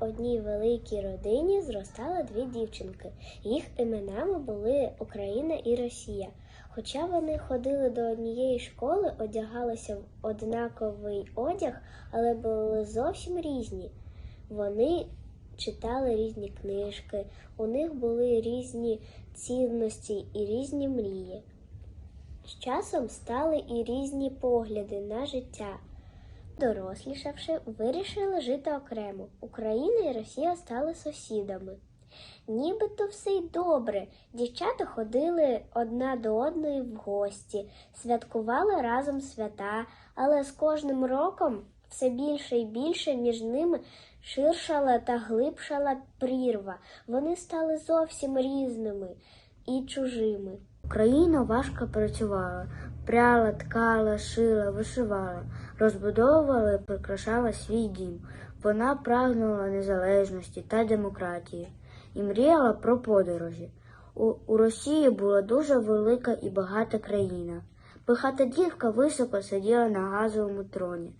в одній великій родині зростали дві дівчинки. Їх іменами були Україна і Росія. Хоча вони ходили до однієї школи, одягалися в однаковий одяг, але були зовсім різні. Вони читали різні книжки, у них були різні цінності і різні мрії. З часом стали і різні погляди на життя. Дорослішавши, вирішили жити окремо. Україна і Росія стали сусідами. Нібито все й добре. Дівчата ходили одна до одної в гості, святкували разом свята, але з кожним роком все більше і більше між ними ширшала та глибшала прірва. Вони стали зовсім різними і чужими. Україна важко працювала, пряла, ткала, шила, вишивала, розбудовувала і прикрашала свій дім. Вона прагнула незалежності та демократії і мріяла про подорожі. У, у Росії була дуже велика і багата країна. Пихата дівка високо сиділа на газовому троні,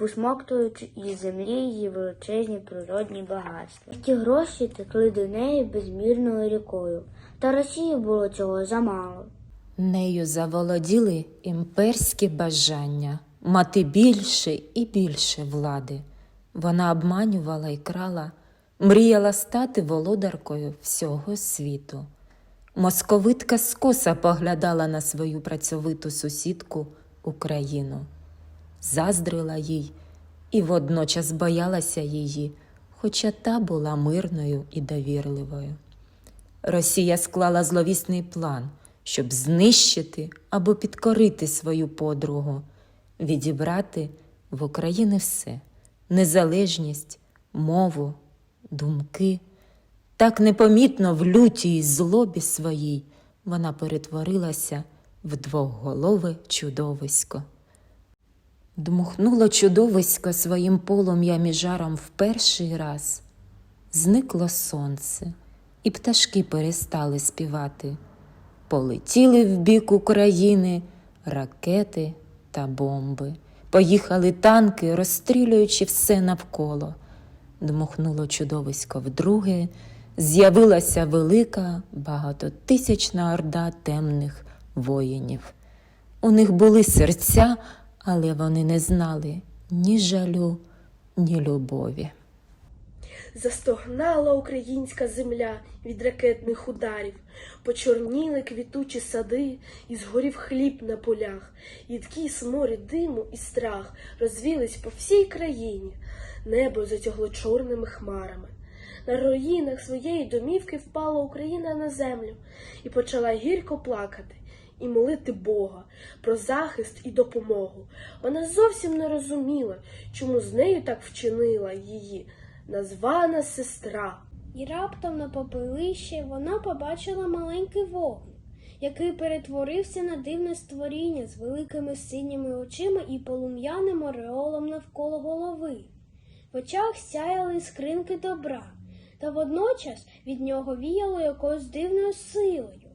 висмоктуючи із землі її величезні природні багатства. Ті гроші текли до неї безмірною рікою, та Росії було цього замало. Нею заволоділи імперські бажання мати більше і більше влади. Вона обманювала і крала, мріяла стати володаркою всього світу. Московитка скоса поглядала на свою працьовиту сусідку Україну, заздрила їй і водночас боялася її, хоча та була мирною і довірливою. Росія склала зловісний план, щоб знищити або підкорити свою подругу, відібрати в Україні все незалежність, мову, думки. Так непомітно в лютій злобі своїй вона перетворилася в двохголове чудовисько. Дмухнуло чудовисько своїм полум'ям і жаром в перший раз. Зникло сонце, і пташки перестали співати. Полетіли в бік України ракети та бомби. Поїхали танки, розстрілюючи все навколо. Дмухнуло чудовисько вдруге, з'явилася велика багатотисячна орда темних воїнів. У них були серця, але вони не знали ні жалю, ні любові. Застогнала українська земля від ракетних ударів, почорніли квітучі сади, і згорів хліб на полях, їдкий сморід диму і страх розвілись по всій країні, небо затягло чорними хмарами. На руїнах своєї домівки впала Україна на землю і почала гірко плакати і молити Бога про захист і допомогу. Вона зовсім не розуміла, чому з нею так вчинила її названа сестра. І раптом на попелищі вона побачила маленький вогник, який перетворився на дивне створіння з великими синіми очима і полум'яним ореолом навколо голови. В очах сяяли скринки добра, та водночас від нього віяло якоюсь дивною силою.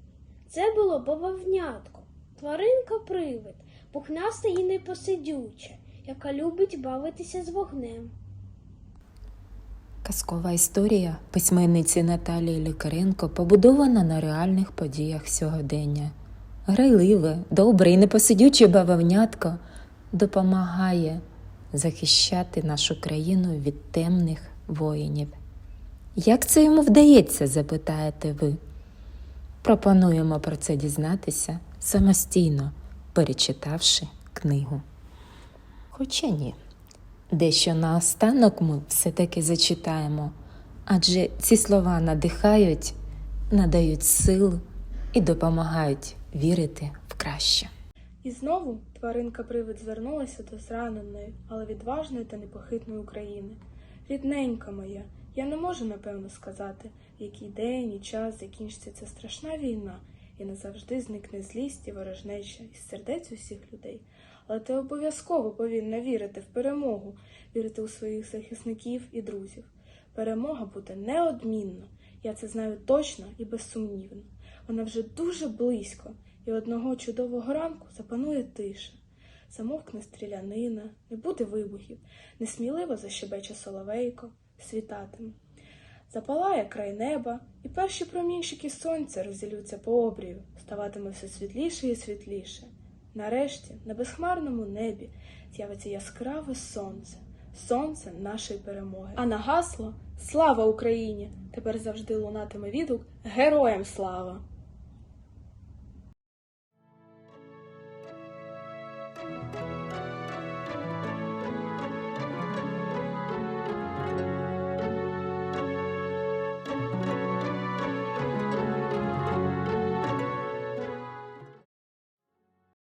Це було бововнятко, тваринка привид, пухнаста і непосидюча, яка любить бавитися з вогнем. Казкова історія письменниці Наталії Лікаренко побудована на реальних подіях сьогодення. Грайливе, добре і непосидюче бавовнятко допомагає захищати нашу країну від темних воїнів. Як це йому вдається, запитаєте ви? Пропонуємо про це дізнатися самостійно, перечитавши книгу. Хоча ні. Дещо наостанок ми все-таки зачитаємо, адже ці слова надихають, надають сил і допомагають вірити в краще. І знову тваринка-привид звернулася до зраненої, але відважної та непохитної України. Рідненька моя, я не можу напевно сказати, який день і час закінчиться ця страшна війна, і назавжди зникне злість і ворожнеча із сердець усіх людей. Але ти обов'язково повинна вірити в перемогу, вірити у своїх захисників і друзів. Перемога буде неодмінно. Я це знаю точно і безсумнівно. Вона вже дуже близько, і одного чудового ранку запанує тиша. Замовкне стрілянина, не буде вибухів, несміливо защебече соловейко, світатиме. Запалає край неба, і перші промінчики сонця розілються по обрію, ставатиме все світліше і світліше. Нарешті на безхмарному небі з'явиться яскраве сонце, сонце нашої перемоги. А на гасло Слава Україні! Тепер завжди лунатиме відгук Героям слава!